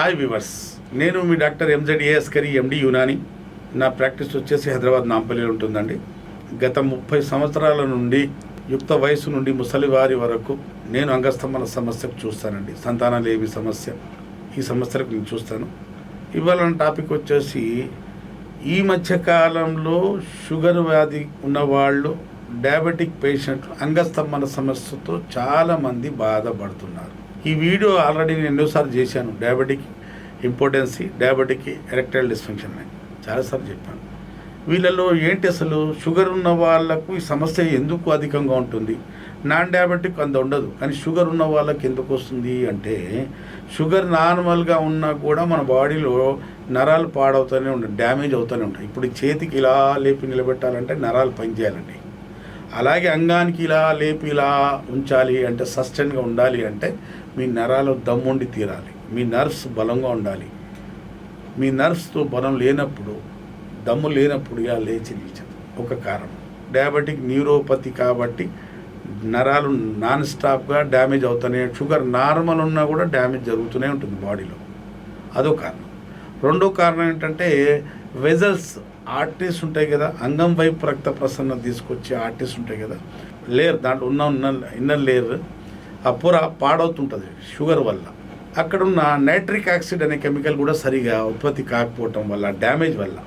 Hi viewers నేను మీ doctor M Z Askari MD Unani. నా practice వచ్చేసి హైదరాబాద్ నాంపల్లిలో ఉంటుందండి. గత ముప్పై సంవత్సరాల నుండి యుక్త వయసు నుండి ముసలి వారి వరకు నేను అంగస్తంభన సమస్యకు చూస్తానండి. సంతానలేమి సమస్య. ఈ సమస్యలకు నేను చూస్తాను. ఇవాళ టాపిక్ వచ్చేసి ఈ మధ్యకాలంలో షుగర్ వ్యాధి ఉన్నవాళ్ళు డయాబెటిక్ పేషెంట్లు అంగస్తంభన సమస్యతో చాలామంది బాధపడుతున్నారు. ఈ వీడియో ఆల్రెడీ నేను ఎన్నోసార్లు చేశాను. Diabetic impotency diabetic erectile dysfunction అని. చాలాసార్లు చెప్పాను. వీళ్ళలో ఏంటి అసలు? షుగర్ ఉన్న వాళ్ళకు ఈ సమస్య ఎందుకు అధికంగా ఉంటుంది? నాన్ డయాబెటిక్ అంత ఉండదు. కానీ షుగర్ ఉన్న వాళ్ళకి ఎందుకు వస్తుంది అంటే షుగర్ నార్మల్గా ఉన్నా కూడా మన బాడీలో నరాలు పాడవుతూనే ఉంటాయి డ్యామేజ్ అవుతూనే ఉంటాయి. ఇప్పుడు చేతికి ఇలా లేపి నిలబెట్టాలంటే నరాలు పనిచేయాలండి. అలాగే అంగానికి ఇలా లేపి ఇలా ఉంచాలి అంటే సస్టైన్గా ఉండాలి అంటే మీ నరాలు దమ్ముండి తీరాలి. మీ నర్వ్స్ బలంగా ఉండాలి. మీ నర్వ్స్తో బలం లేనప్పుడు దమ్ము లేనప్పుడు ఇలా లేచి నిలిచదు. ఒక కారణం. డయాబెటిక్ న్యూరోపతి కాబట్టి నరాలు నాన్ స్టాప్గా డ్యామేజ్ అవుతూనే షుగర్ నార్మల్ ఉన్నా కూడా డ్యామేజ్ జరుగుతూనే ఉంటుంది బాడీలో. అదో కారణం. రెండో కారణం ఏంటంటే వెజల్స్ ఆర్టీస్ ఉంటాయి కదా అంగం వైపు రక్త ప్రసరణ తీసుకొచ్చే ఆర్టీస్ ఉంటాయి కదా లేయర్ దాంట్లో ఉన్న ఉన్న ఇన్నర్ లేయర్ ఆ పొర పాడవుతుంటుంది షుగర్ వల్ల. అక్కడ ఉన్న నైట్రిక్ ఆక్సిడ్ అనే కెమికల్ కూడా సరిగా ఉత్పత్తి కాకపోవటం వల్ల డ్యామేజ్ వల్ల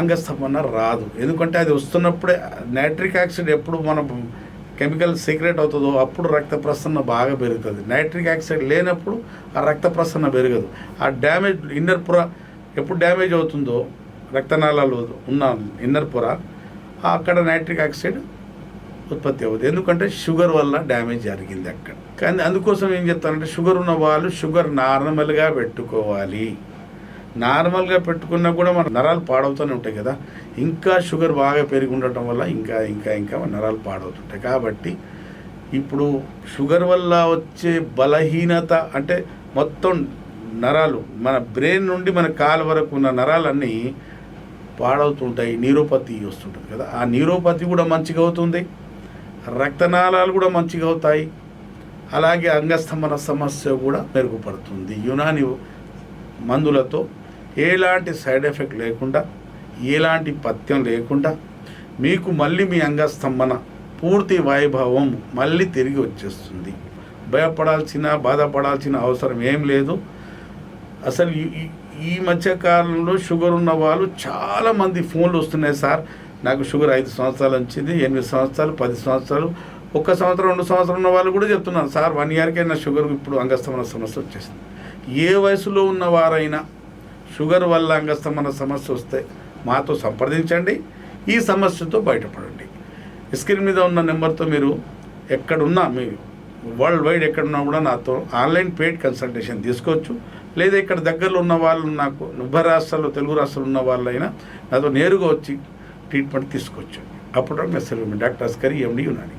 అంగస్తంభన రాదు. ఎందుకంటే అది వస్తున్నప్పుడే నైట్రిక్ ఆక్సిడ్ ఎప్పుడు మనం కెమికల్ సీక్రెట్ అవుతుందో అప్పుడు రక్త ప్రసరణ బాగా పెరుగుతుంది. నైట్రిక్ ఆక్సైడ్ లేనప్పుడు ఆ రక్త ప్రసరణ పెరగదు. ఆ డ్యామేజ్ ఇన్నర్ పొర ఎప్పుడు డ్యామేజ్ అవుతుందో రక్తనాళాలు ఉన్న ఇన్నర్ పొర అక్కడ నైట్రిక్ ఆక్సైడ్ ఉత్పత్తి అవుతుంది. ఎందుకంటే షుగర్ వల్ల డ్యామేజ్ జరిగింది అక్కడ. కానీ అందుకోసం ఏం చెప్తానంటే షుగర్ ఉన్న వాళ్ళు షుగర్ నార్మల్గా పెట్టుకోవాలి. నార్మల్గా పెట్టుకున్నా కూడా మన నరాలు పాడవుతూనే ఉంటాయి కదా. ఇంకా షుగర్ బాగా పెరిగి ఉండటం వల్ల ఇంకా ఇంకా ఇంకా మన నరాలు పాడవుతుంటాయి. కాబట్టి ఇప్పుడు షుగర్ వల్ల వచ్చే బలహీనత అంటే మొత్తం నరాలు మన బ్రెయిన్ నుండి మన కాలు వరకు ఉన్న నరాలన్నీ పాడవుతుంటాయి నీరోపతి వస్తుంటుంది కదా. ఆ నీరోపతి కూడా మంచిగా అవుతుంది రక్తనాళాలు కూడా మంచిగా అవుతాయి అలాగే అంగస్తంభన సమస్య కూడా మెరుగుపడుతుంది. యునాని మందులతో ఎలాంటి సైడ్ ఎఫెక్ట్ లేకుండా ఎలాంటి పథ్యం లేకుండా మీకు మళ్ళీ మీ అంగస్తంభన పూర్తి వైభవం మళ్ళీ తిరిగి వచ్చేస్తుంది. భయపడాల్సిన బాధపడాల్సిన అవసరం ఏం లేదు. అసలు ఈ- మధ్యకాలంలో మధ్య కాలంలో షుగర్ ఉన్న వాళ్ళు చాలామంది ఫోన్లు వస్తున్నాయి సార్. నాకు షుగర్ ఐదు సంవత్సరాలు వచ్చింది ఎనిమిది సంవత్సరాలు పది సంవత్సరాలు ఒక్క సంవత్సరం రెండు సంవత్సరం ఉన్న వాళ్ళు కూడా చెప్తున్నారు సార్. వన్ ఇయర్కే నా షుగర్ ఇప్పుడు అంగస్తమన సమస్య వచ్చేసింది. ఏ వయసులో ఉన్న వారైనా షుగర్ వల్ల అంగస్తమన సమస్య వస్తే మాతో సంప్రదించండి. ఈ సమస్యతో బయటపడండి. స్క్రీన్ మీద ఉన్న నెంబర్తో మీరు ఎక్కడున్నా మీరు వరల్డ్ వైడ్ ఎక్కడున్నా కూడా నాతో ఆన్లైన్ పెయిడ్ కన్సల్టేషన్ తీసుకోవచ్చు. లేదా ఇక్కడ దగ్గరలో ఉన్న వాళ్ళు నాకు ఉభయ రాష్ట్రాల్లో తెలుగు రాష్ట్రాలు ఉన్న వాళ్ళైనా నాతో నేరుగా వచ్చి ట్రీట్మెంట్ తీసుకోవచ్చు. అప్పుడు మెస్ డాక్టర్ అస్కరి ఎండి యునాని